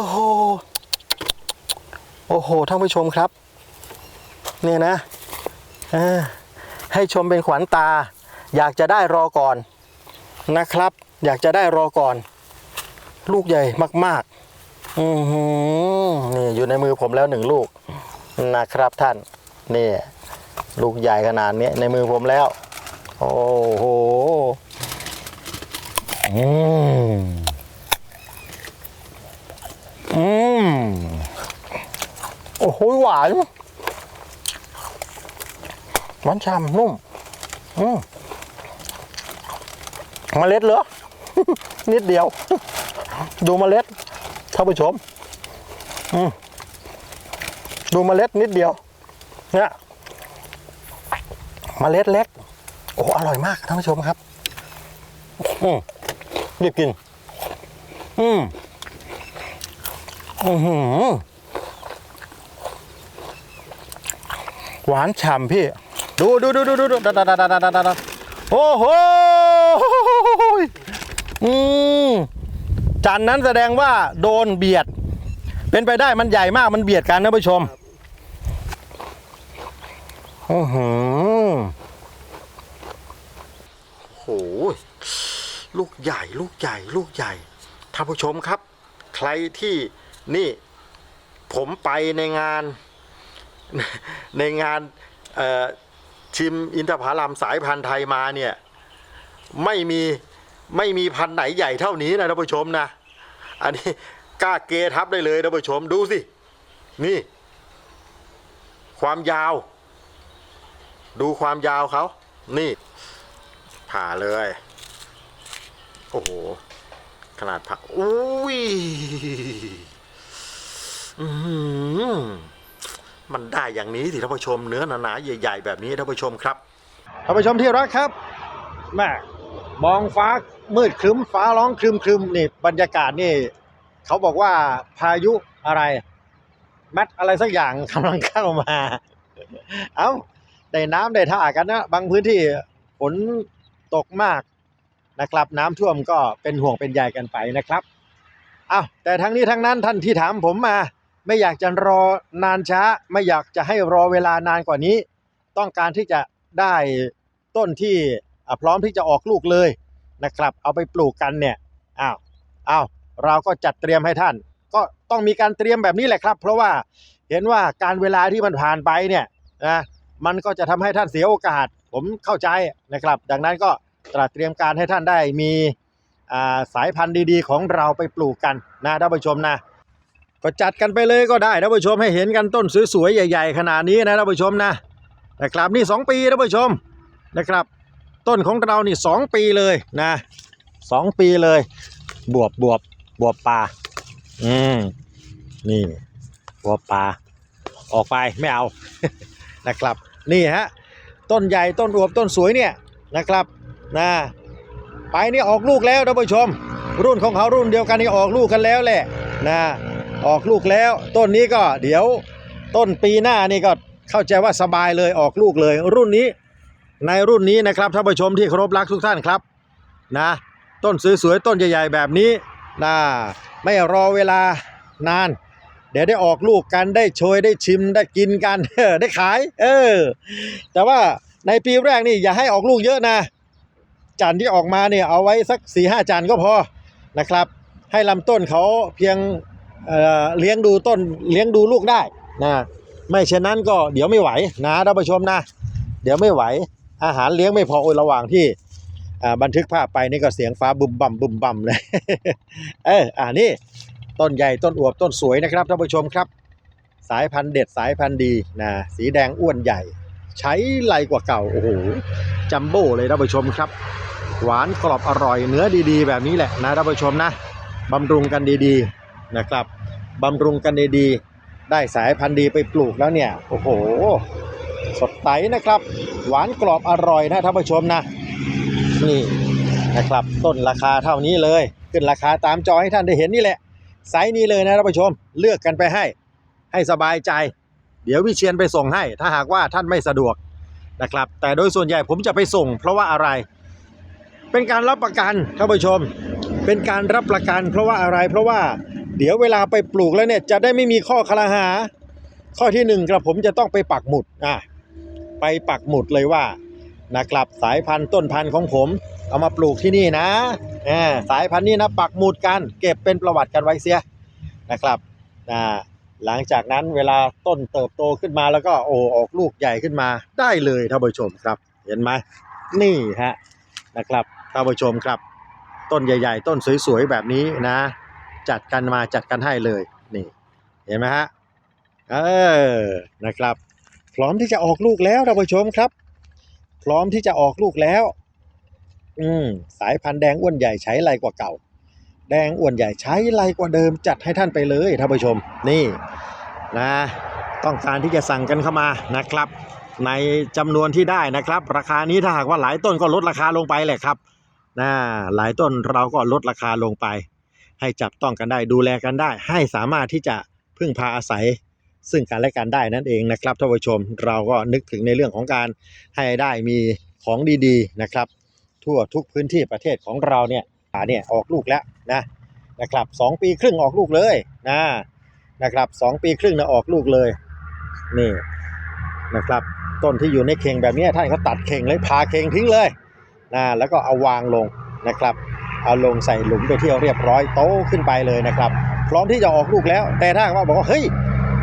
โอ้โห โอ้โห ท่านผู้ชมครับ เนี่ยนะให้ชมเป็นขวัญตา อยากจะได้รอก่อนนะครับ อยากจะได้รอก่อน ลูกใหญ่มาก ๆ อือหือนี่อยู่ในมือผมแล้วหนึ่งลูกนะครับท่าน นี่ ลูกใหญ่ขนาดนี้ในมือผมแล้ว โอ้โห อืม อืมโอ้โหหวานหวานฉ่ำนุ่ม อืมเมล็ดเหรอ นิดเดียว ดูเมล็ดท่านผู้ชม อืมดูเมล็ดนิดเดียว เนี่ยเมล็ดเล็ก โอ้อร่อยมากท่านผู้ชมครับ อืมรีบกิน อืม อหือหวานฉ่ำพี่ ดูดูดูดูดูดูดดดดดดดโอ้โหอืมจานนั้นแสดงว่าโดนเบียด เป็นไปได้มันใหญ่มากมันเบียดกันนะผู้ชมอือหือโอ้โหลูกใหญ่ ลูกใหญ่ ลูกใหญ่ท่านผู้ชมครับ ใครที่ นี่ผมไปในงานในงานชิมอินทผลัมสายพันธุ์ไทยมาเนี่ยไม่มีไม่มีพันธุ์ไหนใหญ่เท่านี้นะท่านผู้ชมนะ อันนี้กล้าเกทับได้เลยท่านผู้ชมดูสิ นี่ ความยาว ดูความยาวเขานี่ ผ่าเลย โอ้โห ขนาดผ่าอุ้ย อือหือมันได้อย่างนี้สิท่านผู้ชมเนื้อหนาๆใหญ่ ๆ แบบนี้ท่านผู้ชมครับท่านผู้ชมที่รักครับแม่มองฟ้ามืดครึ้มฟ้าร้องครึมครึมนี่บรรยากาศนี่ เขาบอกว่าพายุอะไรแมทอะไรสักอย่างกำลังเข้ามา เอ้าได้น้ำได้ท่ากันนะ บางพื้นที่ฝนตกมากนะครับ น้ำท่วมก็เป็นห่วงเป็นใยกันไปนะครับอ้าวแต่ทั้งนี้ทั้งนั้นท่านที่ถามผมมา ไม่อยากจะรอนานช้า ไม่อยากจะให้รอเวลานานกว่านี้ ต้องการที่จะได้ต้นที่พร้อมที่จะออกลูกเลยนะครับ เอาไปปลูกกันเนี่ยอ้าวอ้าวเราก็จัดเตรียมให้ท่าน ก็ต้องมีการเตรียมแบบนี้แหละครับ เพราะว่าเห็นว่าการเวลาที่มันผ่านไปเนี่ยนะมันก็จะทำให้ท่านเสียโอกาส ผมเข้าใจนะครับ ดังนั้นก็ตระเตรียมการให้ท่านได้มีาสายพันธุ์ดีๆ ของเราไปปลูกกันนะท่านผู้ชมนะ ก็จัดกันไปเลยก็ได้ท่านผู้ชมให้เห็นกันต้นสวยๆใหญ่ ๆ ขนาดนี้นะท่านผู้ชมนะนะครับนี่ 2 ปีท่านผู้ชมนะครับ ต้นของเรานี่ 2 ปีเลยนะสองปีเลย บวบบวบบวบปลาอืมนี่บวบปลาออกไปไม่เอานะครับ นี่ฮะต้นใหญ่ต้นอวบต้นสวยเนี่ยนะครับนะไปนี่ออกลูกแล้วท่านผู้ชม รุ่นของเขารุ่นเดียวกันนี่ออกลูกกันแล้วแหละนะ ออกลูกแล้ว ต้นนี้ก็เดี๋ยวต้นปีหน้านี่ก็เข้าใจว่าสบายเลยออกลูกเลย รุ่นนี้ในรุ่นนี้นะครับท่านผู้ชมที่เคารพรักทุกท่านครับนะต้นสวยๆต้นใหญ่ๆแบบนี้นะไม่รอเวลานาน เดี๋ยวได้ออกลูกกันได้โชยได้ชิมได้กินกันเออได้ขาย เออ แต่ว่าในปีแรกนี่อย่าให้ออกลูกเยอะนะ จานที่ออกมาเนี่ยเอาไว้สักสี่ห้าจานก็พอนะครับ ให้ลำต้นเขาเพียง เลี้ยงดูต้นเลี้ยงดูลูกได้นะไม่เช่นนั้นก็เดี๋ยวไม่ไหวนะท่านผู้ชมนะ เดี๋ยวไม่ไหวอาหารเลี้ยงไม่พอโอ้ยระหว่างที่บันทึกภาพไปนี่ก็เสียงฟ้าบึมบั่มบึมบั่มเลยเอออ่านี่ต้นใหญ่ต้นอวบต้นสวยนะครับท่านผู้ชมครับ สายพันธุ์เด็ดสายพันธุ์ดีนะสีแดงอ้วนใหญ่ ใช้ไรกว่าเก่าโอ้โหจัมโบ้เลยท่านผู้ชมครับ หวานกรอบอร่อยเนื้อดีๆ แบบนี้แหละนะท่านผู้ชมนะบำรุงกันดีๆนะครับ บำรุงกันดีๆได้สายพันธุ์ดีไปปลูกแล้วเนี่ย โอ้โห สดใสนะครับ หวานกรอบอร่อยนะท่านผู้ชมนะ นี่นะครับ ต้นราคาเท่านี้เลย ขึ้นราคาตามจอให้ท่านได้เห็นนี่แหละไซส์นี้เลยนะท่านผู้ชม เลือกกันไปให้ ให้สบายใจ เดี๋ยววิเชียนไปส่งให้ ถ้าหากว่าท่านไม่สะดวกนะครับ แต่โดยส่วนใหญ่ผมจะไปส่ง เพราะว่าอะไร เป็นการรับประกันท่านผู้ชม เป็นการรับประกัน เพราะว่าอะไร เพราะว่า เดี๋ยวเวลาไปปลูกแล้วเนี่ยจะได้ไม่มีข้อคลาหา ข้อที่หนึ่งกระผมจะต้องไปปักหมุดอะไปปักหมุดเลยว่านะครับสายพันธุ์ต้นพันธุ์ของผม เอามาปลูกที่นี่นะอ่าสายพันธุ์นี้นะปักหมุดกันเก็บเป็นประวัติกันไว้เสียนะครับอ่าหลังจากนั้นเวลาต้นเติบโตขึ้นมาแล้วก็โอ้ออกลูกใหญ่ขึ้นมาได้เลยท่านผู้ชมครับ เห็นไหมนี่ฮะนะครับท่านผู้ชมครับ ต้นใหญ่ ๆ ต้นสวยๆแบบนี้นะ จัดกันมาจัดกันให้เลยนี่เห็นไหมฮะเออนะครับ พร้อมที่จะออกลูกแล้วท่านผู้ชมครับ พร้อมที่จะออกลูกแล้ว อืมสายพันธุ์แดงอ้วนใหญ่ใช้ไรกว่าเก่า แดงอ้วนใหญ่ใช้ไรกว่าเดิม จัดให้ท่านไปเลยท่านผู้ชมนี่นะต้องการที่จะสั่งกันเข้ามานะครับ ในจำนวนที่ได้นะครับ ราคานี้ถ้าหากว่าหลายต้นก็ลดราคาลงไปแหละครับนะหลายต้นเราก็ลดราคาลงไป ให้จับต้องกันได้ ดูแลกันได้ ให้สามารถที่จะพึ่งพาอาศัย ซึ่งกันและกันได้นั่นเองนะครับท่านผู้ชมเราก็นึกถึงในเรื่องของการให้ได้มีของดีๆนะครับ ทั่วทุกพื้นที่ประเทศของเราเนี่ยอ่าเนี่ยออกลูกแล้วนะนะครับสองปีครึ่งออกลูกเลยนะนะครับสองปีครึ่งนะออกลูกเลยนี่นะครับต้นที่อยู่ในเข่งแบบนี้ท่านเขาตัดเข่งเลยพาเข่งทิ้งเลยนะแล้วก็เอาวางลงนะครับ เอาลงใส่หลุมไปเที่ยวเรียบร้อยโตขึ้นไปเลยนะครับ พร้อมที่จะออกลูกแล้ว แต่ถ้าว่าบอกว่าเฮ้ย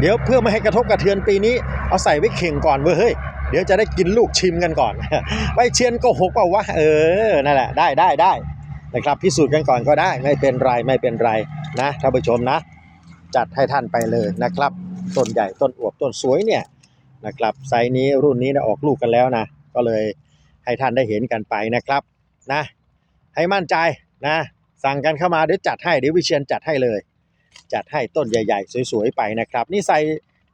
เดี๋ยวเพื่อไม่ให้กระทบกระเทือนปีนี้ เอาใส่ไว้เข่งก่อนเว้ยเฮ้ยเดี๋ยวจะได้กินลูกชิมกันก่อนไปเชียนโกหกเปล่าวะเออนั่นแหละได้ได้ได้นะครับพิสูจน์กันก่อนก็ได้ไม่เป็นไรไม่เป็นไรนะท่านผู้ชมนะ จัดให้ท่านไปเลยนะครับต้นใหญ่ต้นอวบต้นสวยเนี่ยนะครับไซส์นี้รุ่นนี้นะออกลูกกันแล้วนะ ก็เลยให้ท่านได้เห็นกันไปนะครับนะ ให้มั่นใจนะ สั่งกันเข้ามาเดี๋ยวจัดให้เดี๋ยววิเชียนจัดให้เลย จัดให้ต้นใหญ่ ๆ สวยๆไปนะครับ นี่ใส่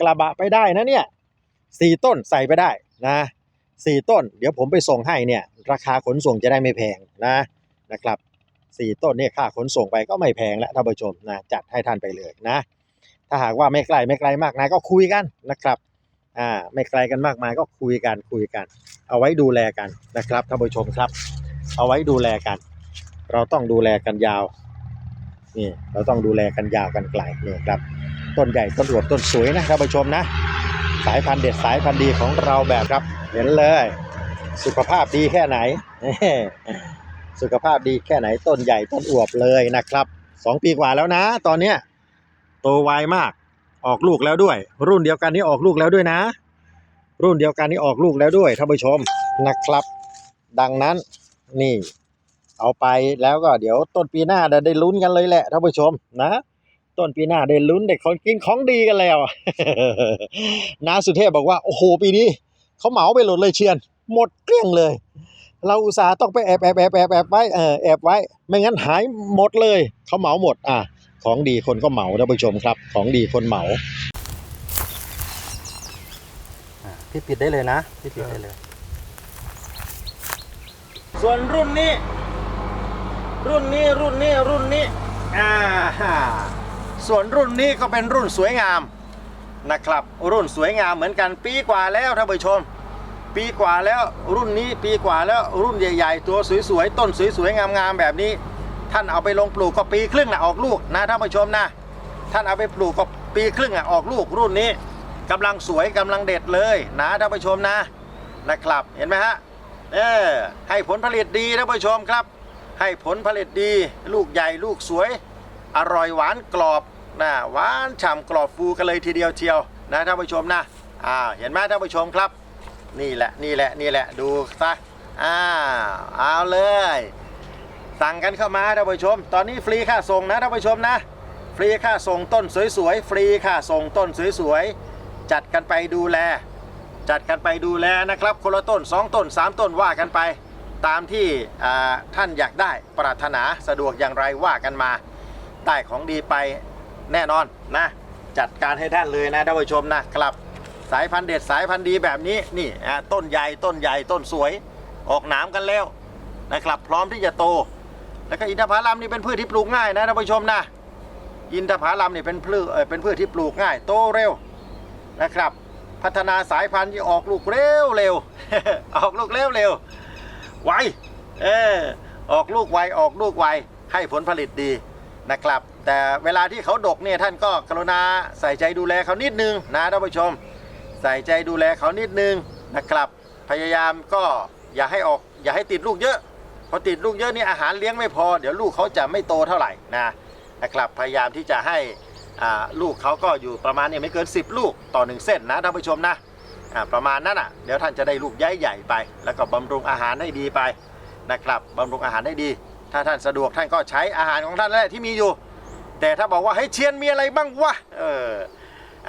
กระบะไปได้นะเนี่ยสี่ต้นใส่ไปได้นะสี่ต้น เดี๋ยวผมไปส่งให้เนี่ย ราคาขนส่งจะได้ไม่แพงนะนะครับสี่ต้นเนี่ยค่าขนส่งไปก็ไม่แพงแล้วท่านผู้ชมนะจัดให้ท่านไปเลยนะ ถ้าหากว่าไม่ไกลไม่ไกลมากนะก็คุยกันนะครับอ่าไม่ไกลกันมากมายก็คุยกันคุยกัน เอาไว้ดูแลกันนะครับท่านผู้ชมครับ เอาไว้ดูแลกัน เราต้องดูแลกันยาวนี่เราต้องดูแลกันยาวกันไกลนี่ครับ ต้นใหญ่ต้นอวบต้นสวยนะท่านผู้ชมนะ สายพันธุ์เด็ดสายพันธุ์ดีของเราแบบครับ เห็นเลย สุขภาพดีแค่ไหน สุขภาพดีแค่ไหนต้นใหญ่ต้นอวบเลยนะครับสองปีกว่าแล้วนะ ตอนเนี้ยโตไวมากออกลูกแล้วด้วย รุ่นเดียวกันนี้ออกลูกแล้วด้วยนะ รุ่นเดียวกันนี้ออกลูกแล้วด้วยท่านผู้ชมนะครับ ดังนั้น นี่ เอาไปแล้วก็เดี๋ยวต้นปีหน้าจะได้ลุ้นกันเลยแหละท่านผู้ชมนะต้นปีหน้าได้ลุ้นได้ของกินของดีกันแล้วนาสุเทพบอกว่าโอ้โหปีนี้เขาเหมาไปหมดเลยเชียน หมดเกลี้ยงเลย เราอุตส่าห์ต้องไปแอบแอบแอบแอบแอบไว้เออแอบไว้ ไม่งั้นหายหมดเลยเขาเหมาหมดอะของดีคนก็เหมาท่านผู้ชมครับ ของดีคนเหมาพี่ปิดได้เลยนะพี่ปิดได้เลย ส่วนรุ่นนี้ รุ่นนี้รุ่นนี้รุ่นนี้อ่าส่วนรุ่นนี้ก็เป็นรุ่นสวยงามนะครับ รุ่นสวยงามเหมือนกันปีกว่าแล้วท่านผู้ชม ปีกว่าแล้วรุ่นนี้ปีกว่าแล้วรุ่นใหญ่ ๆ ตัวสวยๆต้นสวยๆงามๆแบบนี้ ท่านเอาไปลงปลูกก็ปีครึ่งนะออกลูกนะท่านผู้ชมนะท่านเอาไปปลูกก็ปีครึ่งอะออกลูกรุ่นนี้กำลังสวยกำลังเด็ดเลยนะท่านผู้ชมนะนะครับเห็นไหมฮะ เออให้ผลผลิตดีท่านผู้ชมครับ ให้ผลผลิตดี ลูกใหญ่ลูกสวย อร่อยหวานกรอบนะหวานฉ่ำกรอบฟูกันเลยทีเดียวเชียวนะท่านผู้ชมนะอ่าเห็นไหมท่านผู้ชมครับ นี่แหละนี่แหละนี่แหละดูซะอ่าเอาเลย สั่งกันเข้ามาท่านผู้ชม ตอนนี้ฟรีค่าส่งนะท่านผู้ชมนะ ฟรีค่าส่งต้นสวยๆฟรีค่าส่งต้นสวยๆจัดกันไปดูแล จัดกันไปดูแลนะครับคนละต้น 2 ต้น 3 ต้นว่ากันไป ตามที่ท่านอยากได้ปรารถนาสะดวกอย่างไรว่ากันมาได้ของดีไปแน่นอนนะจัดการให้ท่านเลยนะท่านผู้ชมนะครับสายพันธุ์เด็ดสายพันธุ์ดีแบบนี้นี่อ่าต้นใหญ่ต้นใหญ่ต้นสวย ออกหนามกันแล้วนะครับพร้อมที่จะโต แล้วก็อินทผลัมนี่เป็นพืชที่ปลูกง่ายนะท่านผู้ชมนะอินทผลัมนี่เป็นพืชเออเป็นพืชที่ปลูกง่าย โตเร็วนะครับ พัฒนาสายพันธุ์ที่ออกลูกเร็วเร็วออกลูกเร็วเร็วไวเออออกลูกไวออกลูกไวให้ผลผลิตดีนะครับ แต่เวลาที่เขาดกเนี่ยท่านก็กรุณาใส่ใจดูแลเขานิดนึงนะท่านผู้ชม ใส่ใจดูแลเขานิดนึงนะครับ พยายามก็อย่าให้ออกอย่าให้ติดลูกเยอะพอติดลูกเยอะนี่อาหารเลี้ยงไม่พอ เดี๋ยวลูกเขาจะไม่โตเท่าไหร่นะนะครับพยายามที่จะให้ ลูกเขาก็อยู่ประมาณนี่ยไม่เกิน 10 ลูกต่อหนึ่งเส้นนะท่านผู้ชมนะประมาณนั้นอะเดี๋ยวท่านจะได้ลูกใหญ่ไป แล้วก็บำรุงอาหารให้ดีไปนะครับบำรุงอาหารให้ดี ถ้าท่านสะดวกท่านก็ใช้อาหารของท่านนั่นแหละที่มีอยู่ แต่ถ้าบอกว่าให้ยเชียนมีอะไรบ้างวะเออ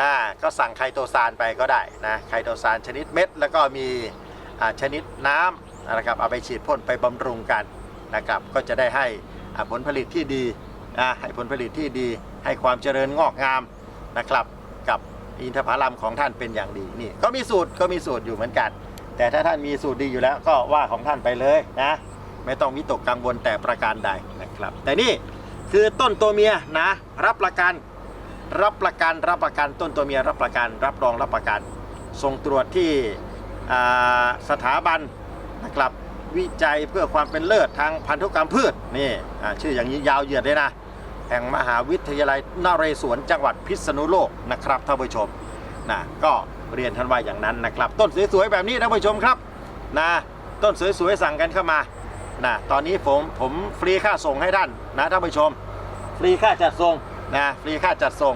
อ่าก็สั่งไคโตซานไปก็ได้นะไคโตซานชนิดเม็ด แล้วก็มีชนิดน้ำนะครับเอาไปฉีดพ่นไปบำรุงกันนะครับก็จะได้ให้ผลผลิตที่ดี อ่าให้ผลผลิตที่ดี ให้ความเจริญงอกงามนะครับ กับอินทผลัมของท่านเป็นอย่างดีนี่ก็มีสูตรก็มีสูตรอยู่เหมือนกัน แต่ถ้าท่านมีสูตรดีอยู่แล้วก็ว่าของท่านไปเลยนะไม่ต้องวิตกกังวลแต่ประการใดนะครับ แต่นี่คือต้นตัวเมียนะ รับประกันรับประกันรับประกันต้นตัวเมียรับประกันรับรองรับประกันส่งตรวจที่สถาบันนะครับวิจัยเพื่อความเป็นเลิศทางพันธุกรรมพืชนี่ชื่ออย่างนี้ยาวเหยียดเลยนะ แห่งมหาวิทยาลัยนเรศวรจังหวัดพิษณุโลกนะครับท่านผู้ชมนะก็เรียนท่านว่าอย่างนั้นนะครับ ต้นสวยๆแบบนี้ท่านผู้ชมครับนะต้นสวยๆสั่งกันเข้ามานะตอนนี้ผมผมฟรีค่าส่งให้ท่านนะท่านผู้ชม ฟรีค่าจัดส่งนะฟรีค่าจัดส่ง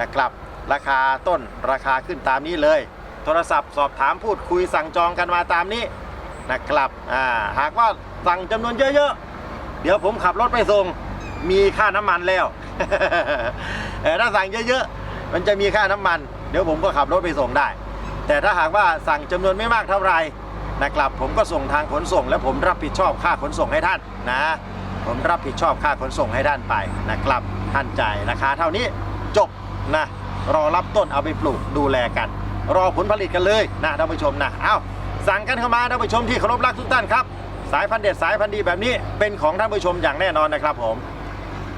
นะครับ ราคาต้นราคาขึ้นตามนี้เลย โทรศัพท์สอบถามพูดคุยสั่งจองกันมาตามนี้นะครับอ่าหากว่าสั่งจำนวนเยอะๆ เดี๋ยวผมขับรถไปส่ง มีค่าน้ำมันแล้วถ้าสั่งเยอะๆ มันจะมีค่าน้ำมัน เดี๋ยวผมก็ขับรถไปส่งได้ แต่ถ้าหากว่าสั่งจำนวนไม่มากเท่าไหร่นะครับ ผมก็ส่งทางขนส่ง และผมรับผิดชอบค่าขนส่งให้ท่านนะ ผมรับผิดชอบค่าขนส่งให้ท่านไปนะครับ ท่านจ่ายราคาเท่านี้จบนะ รอรับต้นเอาไปปลูกดูแลกัน รอผลผลิตกันเลยนะท่านผู้ชมนะ เอ้าสั่งกันเข้ามาท่านผู้ชมที่เคารพรักทุกท่านครับ สายพันธุ์เด็ดสายพันธุ์ดีแบบนี้เป็นของท่านผู้ชมอย่างแน่นอนนะครับผม